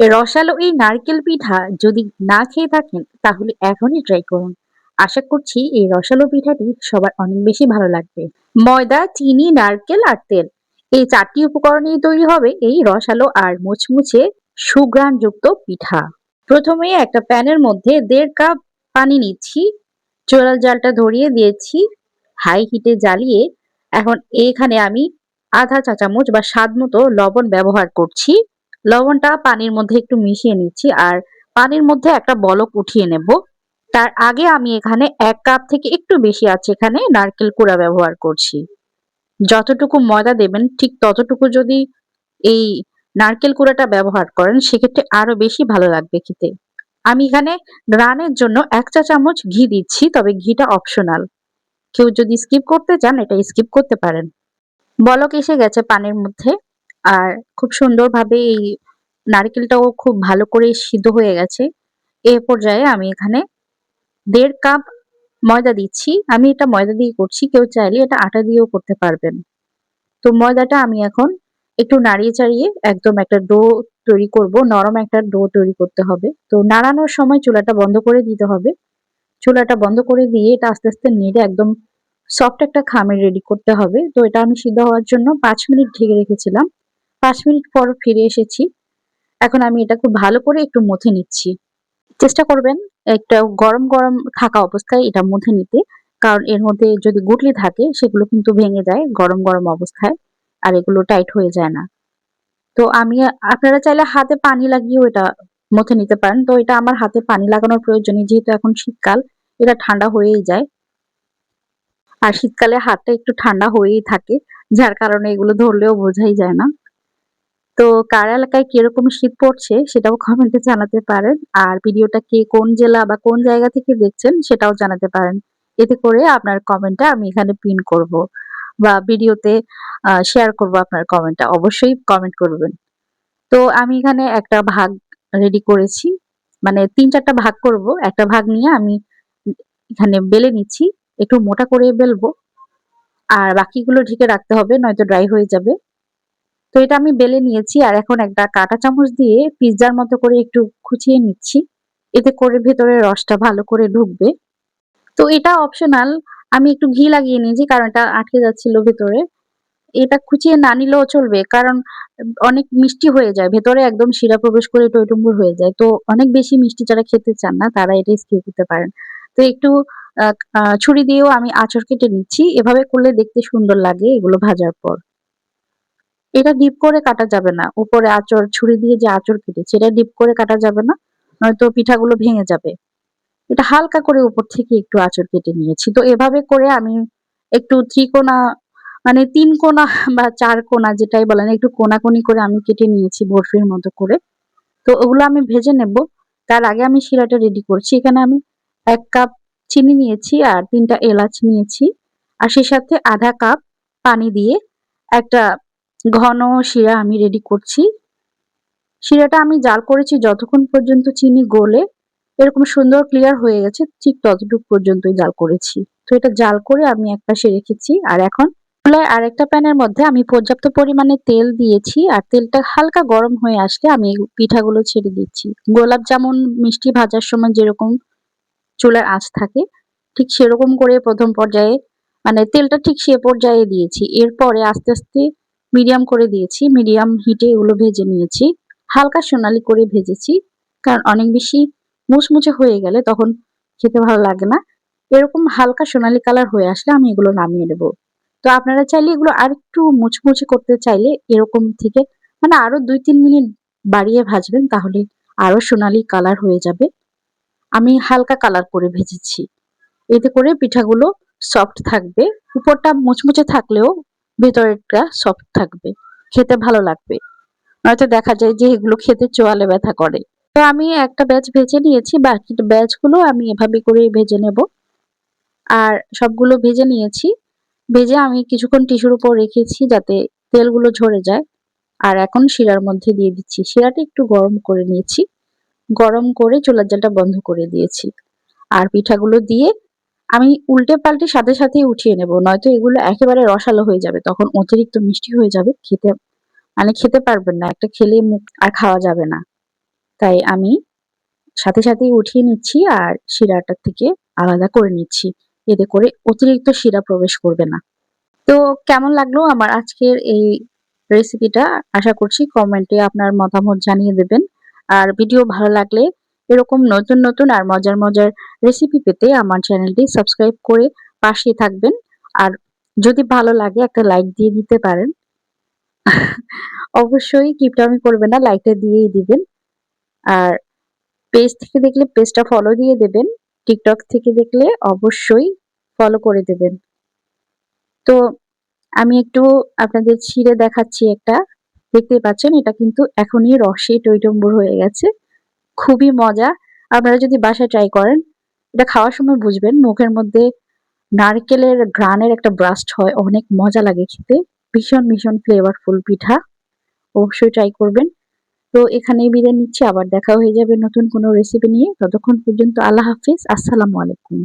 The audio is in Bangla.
রসালো এই নারকেল পিঠা যদি না খেয়ে থাকেন, তাহলে এখনই ট্রাই করুন। আশা করছি এই রসালো পিঠাটি সবার অনেক বেশি ভালো লাগবে। ময়দা, চিনি, নারকেল আর তেল। এই চারটি উপকরণেই তৈরি হবে এই রসালো আর মুচমুচে সুঘ্রাণযুক্ত পিঠা। প্রথমে একটা প্যানের মধ্যে দেড় কাপ পানি নিচ্ছি। চোলার জালটা ধরিয়ে দিয়েছি। হাই হিটে জ্বালিয়ে এখন এখানে আমি আধা চা চামচ বা স্বাদ মতো লবণ ব্যবহার করছি। লবণটা পানির মধ্যে একটু মিশিয়ে নিচ্ছি আর পানির মধ্যে একটা বলক উঠিয়ে নেব। তার আগে আমি এখানে এক কাপ থেকে একটু বেশি আছে এখানে নারকেল কুড়া ব্যবহার করছি। যতটুকু ময়দা দেবেন, ঠিক ততটুকু যদি এই নারকেল কুড়াটা ব্যবহার করেন, সেক্ষেত্রে আরও বেশি ভালো লাগবে খেতে। আমি এখানে রানের জন্য এক চা চামচ ঘি দিচ্ছি, তবে ঘিটা অপশনাল কেউ যদি স্কিপ করতে চান, এটা স্কিপ করতে পারেন। বলক এসে গেছে পানির মধ্যে। আর খুব সুন্দরভাবে এই নারকেলটাও খুব ভালো করে সিদ্ধ হয়ে গেছে। এ পর্যায়ে আমি এখানে দেড় কাপ ময়দা দিচ্ছি। আমি এটা ময়দা দিয়ে করছি, কেউ চাইলে এটা আটা দিয়েও করতে পারবেন। তো ময়দাটা আমি এখন একটু নাড়িয়ে চাড়িয়ে একদম একটা ডো তৈরি করব, নরম একটা ডো তৈরি করতে হবে। তো নাড়ানোর সময় চুলাটা বন্ধ করে দিতে হবে। চুলাটা বন্ধ করে দিয়ে এটা আস্তে আস্তে নেড়ে একদম সফট একটা খামের রেডি করতে হবে। তো এটা আমি সিদ্ধ হওয়ার জন্য পাঁচ মিনিট ঢেকে রেখেছিলাম। পাঁচ মিনিট পর ফিরে এসেছি। এখন আমি এটা খুব ভালো করে একটু মথে নিচ্ছি। চেষ্টা করবেন একটা গরম গরম থাকা অবস্থায় এটা মথে নিতে। কারণ এর মধ্যে যদি গুটলি থাকে, সেগুলো কিন্তু ভেঙে যায় গরম গরম অবস্থায় আর এগুলো টাইট হয়ে যায় না। তো আমি, আপনারা চাইলে হাতে পানি লাগিয়েও এটা মথে নিতে পারেন। তো এটা আমার হাতে পানি লাগানোর প্রয়োজনই, যেহেতু এখন শীতকাল, এটা ঠান্ডা হয়েই যায়। আর শীতকালে হাতটা একটু ঠান্ডা হয়েই থাকে, যার কারণে এগুলো ধরলেও বোঝাই যায় না। তো কার এলাকায় কীরকম শীত পড়ছে সেটাও কমেন্টে জানাতে পারেন। আর ভিডিওটা কে কোন জেলা বা কোন জায়গা থেকে দেখছেন সেটাও জানাতে পারেন। এতে করে আপনার কমেন্টটা আমি এখানে পিন করব বা ভিডিওতে শেয়ার করব আপনার কমেন্টটা অবশ্যই কমেন্ট করবেন। তো আমি এখানে একটা ভাগ রেডি করেছি। মানে তিন চারটা ভাগ করব। একটা ভাগ নিয়ে আমি এখানে বেলে নিচ্ছি। একটু মোটা করে বেলবো। আর বাকিগুলো ঢেকে রাখতে হবে, নয়তো ড্রাই হয়ে যাবে। তো এটা আমি বেলে নিয়েছি আর এখন একটা কাঁটা চামচ দিয়ে পিৎজার মতো করে একটু খুচিয়ে নিচ্ছি। এতে করে ভেতরে রসটা ভালো করে ঢুকবে। তো এটা অপশনাল আমি একটু ঘি লাগিয়ে নিয়েছি কারণ এটা আটকে যাচ্ছিল ভেতরে। এটা খুচিয়ে না নিলেও চলবে কারণ অনেক মিষ্টি হয়ে যায়, ভেতরে একদম শিরা প্রবেশ করে টইটুম্বুর হয়ে যায়। তো অনেক বেশি মিষ্টি যারা খেতে চান না, তারা এটা স্কিপ করতে পারেন। তো একটু ছুরি দিয়েও আমি আঁচড় কেটে নিচ্ছি। এভাবে করলে দেখতে সুন্দর লাগে এগুলো ভাজার পর। এটা ডিপ করে কাটা যাবে না। উপরে আঁচড়, ছুরি দিয়ে যে আঁচড় কেটেছে, এটা ডিপ করে কাটা যাবে না, নয়তো পিঠাগুলো ভেঙে যাবে। এটা হালকা করে উপর থেকে একটু আঁচড় কেটে নিয়েছি। তো এভাবে করে আমি একটু ত্রিকোণা মানে তিন কোনা বা চার কোনা যেটাই বলেন, একটু কোনাকুনি করে আমি কেটে নিয়েছি বরফির মতো করে। তো ওগুলো আমি ভেজে নেব। তার আগে আমি শিরাটা রেডি করছি। এখানে আমি এক কাপ চিনি নিয়েছি আর তিনটা এলাচ নিয়েছি। আর সেই সাথে আধা কাপ পানি দিয়ে একটা ঘন শিরা আমি রেডি করছি। শিরাটা আমি জাল করেছি যতক্ষণ পর্যন্ত চিনি গলে। এরকম সুন্দর ক্লিয়ার হয়ে গেছে, ঠিক ততটুকু পর্যন্তই জাল করেছি। তো এটা জাল করে আমি এক পাশে রেখেছি আর এখন চুলায় আরেকটা প্যানের মধ্যে আমি পর্যাপ্ত পরিমাণে তেল দিয়েছি। আর তেলটা হালকা গরম হয়ে আসলে আমি পিঠাগুলো ছেড়ে দিচ্ছি। গোলাপ জামুন, মিষ্টি ভাজার সময় যেরকম চুলার আঁচ থাকে, ঠিক সেরকম করে প্রথম পর্যায়ে মানে তেলটা ঠিক সে পর্যায়ে দিয়েছি। এরপরে আস্তে আস্তে মিডিয়াম করে দিয়েছি, মিডিয়াম হিটে এগুলো ভেজে নিয়েছি। হালকা সোনালি করে ভেজেছি, কারণ অনেক বেশি মুচমুচে হয়ে গেলে তখন খেতে ভালো লাগে না। এরকম হালকা সোনালি কালার হয়ে আসলে আমি এগুলো নামিয়ে নেব। তো আপনারা চাইলে এগুলো আর একটু মুচমুচে করতে চাইলে এরকম থেকে মানে আরও দুই তিন মিনিট বাড়িয়ে ভাজবেন, তাহলে আরও সোনালি কালার হয়ে যাবে। আমি হালকা কালার করে ভেজেছি। এতে করে পিঠাগুলো সফট থাকবে। উপরটা মুচমুচে থাকলেও ভেতরেরটা সফট থাকবে, খেতে ভালো লাগবে। নয়তো দেখা যায় যে এগুলো খেতে চোয়ালে ব্যথা করে। তো আমি একটা ব্যাচ ভেজে নিয়েছি, বাকি ব্যাচগুলো আমি এভাবে করে ভেজে নেব। আর সবগুলো ভেজে নিয়েছি। ভেজে আমি কিছুক্ষণ টিস্যুর উপর রেখেছি যাতে তেলগুলো ঝরে যায়। আর এখন শিরার মধ্যে দিয়ে দিচ্ছি। শিরাটা একটু গরম করে নিয়েছি। গরম করে চুলার জালটা বন্ধ করে দিয়েছি। আর পিঠাগুলো দিয়ে আমি উল্টে পাল্টে সাথে সাথেই উঠিয়ে নেব, নয়তো এগুলো একেবারে রসালো হয়ে যাবে, তখন অতিরিক্ত মিষ্টি হয়ে যাবে, খেতে মানে খেতে পারবেন না, একটা খেলে মুখ আর খাওয়া যাবে না। তাই আমি সাথে সাথেই উঠিয়ে নিচ্ছি আর শিরাটা থেকে আলাদা করে নিচ্ছি, এতে করে অতিরিক্ত শিরা প্রবেশ করবে না। তো কেমন লাগল আমার আজকের এই রেসিপিটা আশা করছি কমেন্টে আপনার মতামত জানিয়ে দেবেন। আর ভিডিও ভালো লাগলে এরকম নতুন নতুন আর মজার মজার রেসিপি পেতে আমার চ্যানেলটি সাবস্ক্রাইব করে পাশে থাকবেন। আর যদি ভালো লাগে একটা লাইক দিয়ে দিতে পারেন। অবশ্যই কিপটামি করবেন না লাইকটা দিয়েই দিবেন। আর পেজ থেকে দেখলে পেজটা ফলো দিয়ে দেবেন। টিকটক থেকে দেখলে অবশ্যই ফলো করে দেবেন। তো আমি একটু আপনাদের ছিঁড়ে দেখাচ্ছি একটা। দেখতে পাচ্ছেন, এটা কিন্তু এখনই রসে টইটম্বুর হয়ে গেছে। খুবই মজা। আপনারা যদি বাসায় ট্রাই করেন, এটা খাওয়ার সময় বুঝবেন, মুখের মধ্যে নারকেলের গ্রানের একটা ব্রাস্ট হয়, অনেক মজা লাগে খেতে। ভীষণ ভীষণ ফ্লেভারফুল পিঠা, অবশ্যই ট্রাই করবেন। তো এখানে বিদায় নিচ্ছি, আবার দেখা হয়ে যাবে নতুন কোনো রেসিপি নিয়ে। ততক্ষণ পর্যন্ত আল্লাহ হাফিজ, আসসালামু আলাইকুম।